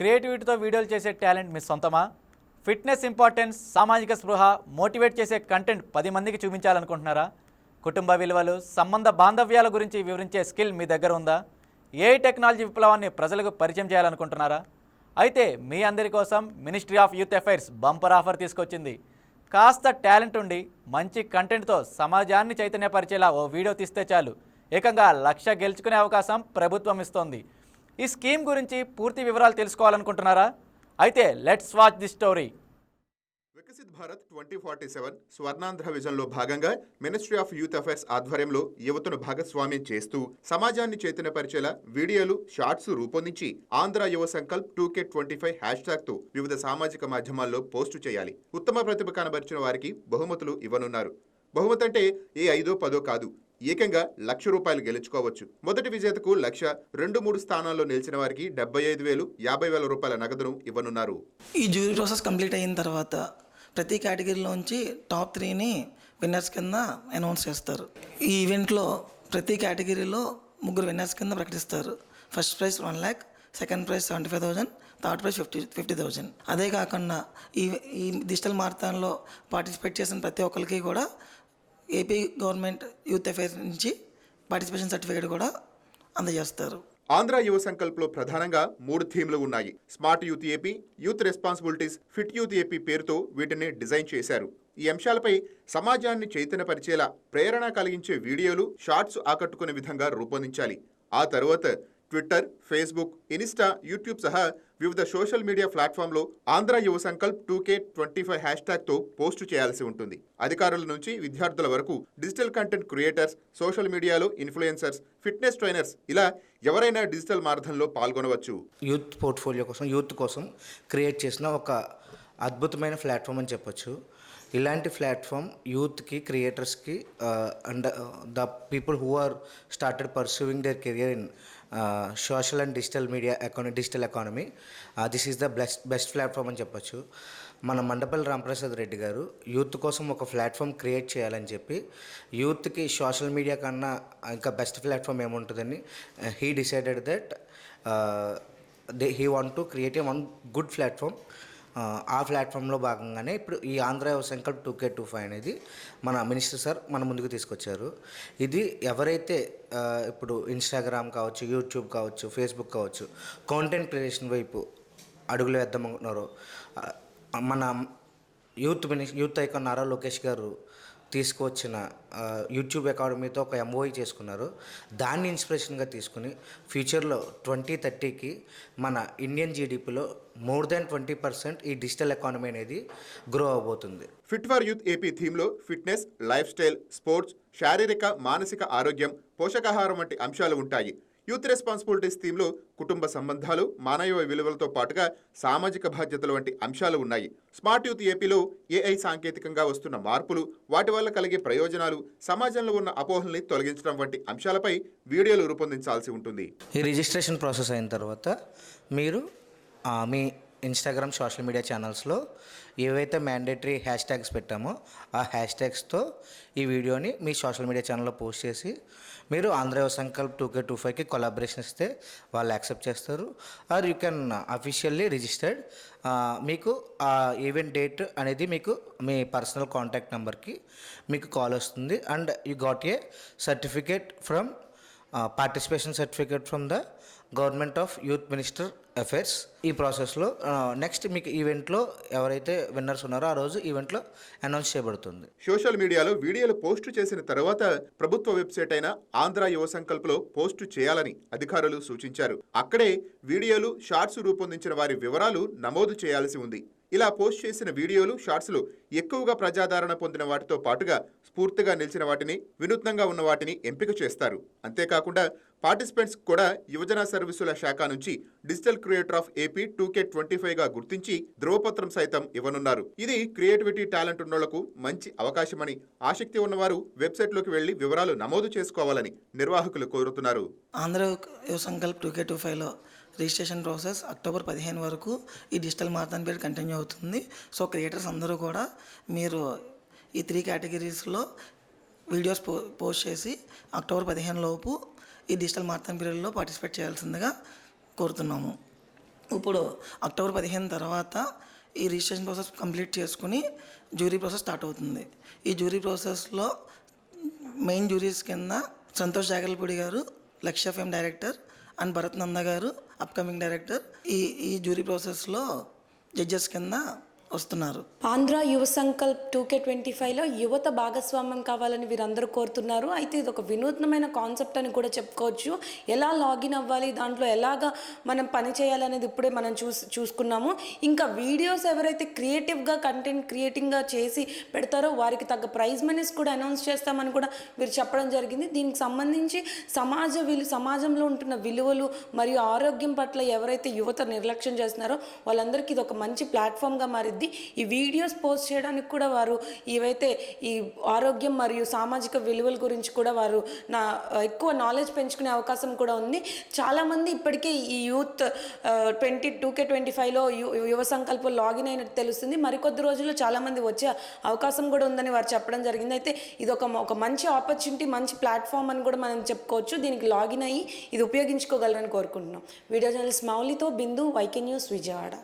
క్రియేటివిటీతో వీడియోలు చేసే టాలెంట్ మీ సొంతమా? ఫిట్నెస్ ఇంపార్టెన్స్ సామాజిక స్పృహ మోటివేట్ చేసే కంటెంట్ పది మందికి చూపించాలనుకుంటున్నారా? కుటుంబ విలువలు సంబంధ బాంధవ్యాల గురించి వివరించే స్కిల్ మీ దగ్గర ఉందా? ఏ టెక్నాలజీ విప్లవాన్ని ప్రజలకు పరిచయం చేయాలనుకుంటున్నారా? అయితే మీ అందరి కోసం ministry of youth affairs bumper offer తీసుకొచ్చింది. కాస్త టాలెంట్ ఉండి మంచి కంటెంట్తో సమాజాన్ని చైతన్యపరిచేలా ఓ వీడియో తీస్తే చాలు. ఏకంగా లక్ష గెలుచుకునే అవకాశం ప్రభుత్వం ఇస్తోంది. ఈ స్కీమ్ గురించి పూర్తి వివరాలు తెలుసుకోవాలనుకుంటున్నారా? అయితే let's watch the story. Viksit Bharat twenty forty seven Swarnandhra విజన్లో భాగంగా మినిస్ట్రీ ఆఫ్ యూత్ అఫైర్స్ ఆధ్వర్యంలో యువతను భాగస్వామ్యం చేస్తూ సమాజాన్ని చైతన్యపరిచేలా వీడియోలు షార్ట్స్ రూపొందించి Andhra Yuva Sankalp two K twenty five hash ట్యాగ్తో వివిధ సామాజిక మాధ్యమాల్లో పోస్టు చేయాలి. ఉత్తమ ప్రతిభ కనబరిచిన వారికి బహుమతులు ఇవ్వనున్నారు. బహుమతి అంటే ఏ ఐదో పదో కాదు. ఏకంగా లక్ష రూపాయలు గెలుచుకోవచ్చు. మొదటి విజేతకు లక్ష రెండు మూడు స్థానాల్లో నిలిచిన వారికి డెబ్బై ఐదు వేలు యాభై వేల రూపాయల నగదును ఇవ్వనున్నారు. ఈ జ్యూరీ ప్రాసెస్ కంప్లీట్ అయిన తర్వాత ప్రతి కేటగిరీలోంచి టాప్ త్రీని విన్నర్స్ కింద అనౌన్స్ చేస్తారు. ఈ ఈవెంట్లో ప్రతి కేటగిరీలో ముగ్గురు విన్నర్స్ కింద ప్రకటిస్తారు. First prize one lakh second prize seventy five thousand third prize fifty fifty thousand. అదే కాకుండా ఈ ఈ డిజిటల్ మారథాన్లో పార్టిసిపేట్ చేసిన ప్రతి ఒక్కరికి కూడా ఏపీ గవర్నమెంట్ యూత్ అఫైర్స్ నుంచి పార్టిసిపేషన్ సర్టిఫికేట్ కూడా అందజేస్తారు. ఆంధ్ర యువ సంకల్ప్లో ప్రధానంగా మూడు థీమ్లు ఉన్నాయి. Smart youth AP youth responsibilities fit youth AP పేరుతో వీటిని డిజైన్ చేశారు. ఈ అంశాలపై సమాజాన్ని చైతన్యపరిచేలా ప్రేరణ కలిగించే వీడియోలు షార్ట్స్ ఆకట్టుకునే విధంగా రూపొందించాలి. ఆ తరువాత ట్విట్టర్ ఫేస్బుక్ ఇన్స్టా యూట్యూబ్ సహా వివిధ సోషల్ మీడియా ప్లాట్ఫామ్లో Andhra Yuva Sankalp two K twenty five hash ట్యాగ్తో post చేయాల్సి ఉంటుంది. అధికారుల నుంచి విద్యార్థుల వరకు డిజిటల్ కంటెంట్ క్రియేటర్స్ సోషల్ మీడియాలో ఇన్ఫ్లుయెన్సర్స్ ఫిట్నెస్ ట్రైనర్స్ ఇలా ఎవరైనా డిజిటల్ మార్గంలో పాల్గొనవచ్చు. యూత్ పోర్ట్ఫోలియో కోసం యూత్ కోసం క్రియేట్ చేసిన ఒక అద్భుతమైన ప్లాట్ఫామ్ అని చెప్పొచ్చు. ఇలాంటి ప్లాట్ఫామ్ యూత్కి క్రియేటర్స్కి and the people who are started pursuing their career in social and digital media economy digital economy. This is the best best platform అని చెప్పొచ్చు. మన మండపల్లి రామప్రసాద్ రెడ్డి గారు యూత్ కోసం ఒక ప్లాట్ఫామ్ క్రియేట్ చేయాలని చెప్పి యూత్కి సోషల్ మీడియా కన్నా ఇంకా best platform ఏముంటుందని he decided that they he want to create a one good platform. ఆ ప్లాట్ఫామ్లో భాగంగానే ఇప్పుడు ఈ Andhra Sankalp two K two five అనేది మన మినిస్టర్ సార్ మన ముందుకు తీసుకొచ్చారు. ఇది ఎవరైతే ఇప్పుడు ఇన్స్టాగ్రామ్ కావచ్చు యూట్యూబ్ కావచ్చు ఫేస్బుక్ కావచ్చు కాంటెంట్ క్రియేషన్ వైపు అడుగులు వేద్దామనుకున్నారో మన యూత్ మినిస్ యూత్ ఐకాన్ నారా లోకేష్ గారు తీసుకువచ్చిన యూట్యూబ్ అకాడమీతో ఒక ఎంఓఈ చేసుకున్నారు. దాన్ని ఇన్స్పిరేషన్గా తీసుకుని ఫ్యూచర్లో ట్వంటీ థర్టీకి మన ఇండియన్ జీడిపిలో మోర్ దాన్ ట్వంటీ పర్సెంట్ ఈ డిజిటల్ ఎకానమీ అనేది గ్రో అవబోతుంది. ఫిట్ ఫర్ యూత్ ఏపీ థీమ్లో ఫిట్నెస్ లైఫ్ స్టైల్ స్పోర్ట్స్ శారీరక మానసిక ఆరోగ్యం పోషకాహారం వంటి అంశాలు ఉంటాయి. యూత్ రెస్పాన్సిబిలిటీస్ థీమ్లో కుటుంబ సంబంధాలు మానవ విలువలతో పాటుగా సామాజిక బాధ్యతలు వంటి అంశాలు ఉన్నాయి. స్మార్ట్ యూత్ ఏపీలో ఏఐ సాంకేతికంగా వస్తున్న మార్పులు వాటి వల్ల కలిగే ప్రయోజనాలు సమాజంలో ఉన్న అపోహల్ని తొలగించడం వంటి అంశాలపై వీడియోలు రూపొందించాల్సి ఉంటుంది. ఈ రిజిస్ట్రేషన్ ప్రాసెస్ అయిన తర్వాత మీరు మీ ఇన్స్టాగ్రామ్ సోషల్ మీడియా ఛానల్స్లో ఏవైతే మ్యాండేటరీ హ్యాష్ ట్యాగ్స్ పెట్టామో ఆ హ్యాష్ ట్యాగ్స్తో ఈ వీడియోని మీ సోషల్ మీడియా ఛానల్లో పోస్ట్ చేసి మీరు Andhra Sankalp two K two ఫైవ్కి కొలాబరేషన్ ఇస్తే వాళ్ళు యాక్సెప్ట్ చేస్తారు. Are you can officially registered మీకు ఆ ఈవెంట్ డేట్ అనేది మీకు మీ పర్సనల్ కాంటాక్ట్ నెంబర్కి మీకు కాల్ వస్తుంది. And you got a certificate from participation certificate from the government of youth minister affairs ఈ ప్రాసెస్లో నెక్స్ట్ మీకు ఈవెంట్లో ఎవరైతే విన్నర్స్ ఉన్నారో ఆ రోజు ఈవెంట్లో అనౌన్స్ చేయబడుతుంది. సోషల్ మీడియాలో వీడియోలు పోస్ట్ చేసిన తర్వాత ప్రభుత్వ వెబ్సైట్ అయిన ఆంధ్ర యువ సంకల్ప్లో పోస్టు చేయాలని అధికారులు సూచించారు. అక్కడే వీడియోలు షార్ట్స్ రూపొందించిన వారి వివరాలు నమోదు చేయాల్సి ఉంది. ఇలా పోస్ట్ చేసిన వీడియోలు షార్ట్స్లు ఎక్కువగా ప్రజాదరణ పొందిన వాటితో పాటుగా స్ఫూర్తిగా నిలిచిన వాటిని వినూత్నంగా ఉన్న వాటిని ఎంపిక చేస్తారు. అంతేకాకుండా పార్టిసిపెంట్స్ కూడా యువజన సర్వీసుల శాఖ నుంచి digital creator of AP two K twenty ఫైవ్గా గుర్తించి ధ్రువపత్రం సైతం ఇవ్వనున్నారు. ఇది క్రియేటివిటీ టాలెంట్ ఉన్నోళ్ళకు మంచి అవకాశమని ఆసక్తి ఉన్నవారు వెబ్సైట్లోకి వెళ్ళి వివరాలు నమోదు చేసుకోవాలని నిర్వాహకులు కోరుతున్నారు. Andhra Yuva Sankalp two K two ఫైవ్లో రిజిస్ట్రేషన్ ప్రాసెస్ అక్టోబర్ పదిహేను వరకు ఈ డిజిటల్ మారథాన్ పీరియడ్ కంటిన్యూ అవుతుంది. సో క్రియేటర్స్ అందరూ కూడా మీరు ఈ త్రీ కేటగిరీస్లో వీడియోస్ పో పోస్ట్ చేసి అక్టోబర్ పదిహేను లోపు ఈ డిజిటల్ మారథాన్ పీరియడ్లో పార్టిసిపేట్ చేయాల్సిందిగా కోరుతున్నాము. ఇప్పుడు అక్టోబర్ పదిహేను తర్వాత ఈ రిజిస్ట్రేషన్ ప్రాసెస్ కంప్లీట్ చేసుకుని జ్యూరీ ప్రాసెస్ స్టార్ట్ అవుతుంది. ఈ జ్యూరీ ప్రాసెస్లో మెయిన్ జ్యూరీస్ కింద Santosh Jagalpudi garu Lakshya fame director and Bharat Nanda garu upcoming director. ఈ ఈ జ్యూరీ ప్రాసెస్లో జడ్జెస్ కింద వస్తున్నారు. Andhra Yuva Sankalp two K twenty ఫైవ్లో యువత భాగస్వామ్యం కావాలని వీరందరూ కోరుతున్నారు. అయితే ఇది ఒక వినూత్నమైన కాన్సెప్ట్ అని కూడా చెప్పుకోవచ్చు. ఎలా లాగిన్ అవ్వాలి? దాంట్లో ఎలాగా మనం పని చేయాలనేది ఇప్పుడే మనం చూసి చూసుకున్నాము. ఇంకా వీడియోస్ ఎవరైతే క్రియేటివ్గా కంటెంట్ క్రియేటింగ్గా చేసి పెడతారో వారికి తగ్గ ప్రైజ్ మనీస్ కూడా అనౌన్స్ చేస్తామని కూడా వీరు చెప్పడం జరిగింది. దీనికి సంబంధించి సమాజ విలు సమాజంలో ఉంటున్న విలువలు మరియు ఆరోగ్యం పట్ల ఎవరైతే యువత నిర్లక్ష్యం చేస్తున్నారో వాళ్ళందరికీ ఇది ఒక మంచి ప్లాట్ఫామ్గా మారింది మారిద్ది ఈ వీడియోస్ పోస్ట్ చేయడానికి కూడా వారు ఇవైతే ఈ ఆరోగ్యం మరియు సామాజిక విలువల గురించి కూడా వారు నా ఎక్కువ నాలెడ్జ్ పెంచుకునే అవకాశం కూడా ఉంది. చాలామంది ఇప్పటికే ఈ youth twenty two K twenty ఫైవ్లో యువ సంకల్పం లాగిన్ అయినట్టు తెలుస్తుంది. మరికొద్ది రోజుల్లో చాలామంది వచ్చే అవకాశం కూడా ఉందని వారు చెప్పడం జరిగింది. అయితే ఇది ఒక ఒక మంచి ఆపర్చునిటీ మంచి ప్లాట్ఫామ్ అని కూడా మనం చెప్పుకోవచ్చు. దీనికి లాగిన్ అయ్యి ఇది ఉపయోగించుకోగలరని కోరుకుంటున్నాం. వీడియో జర్నలిస్ట్ మౌలితో బిందు వైకే న్యూస్ విజయవాడ.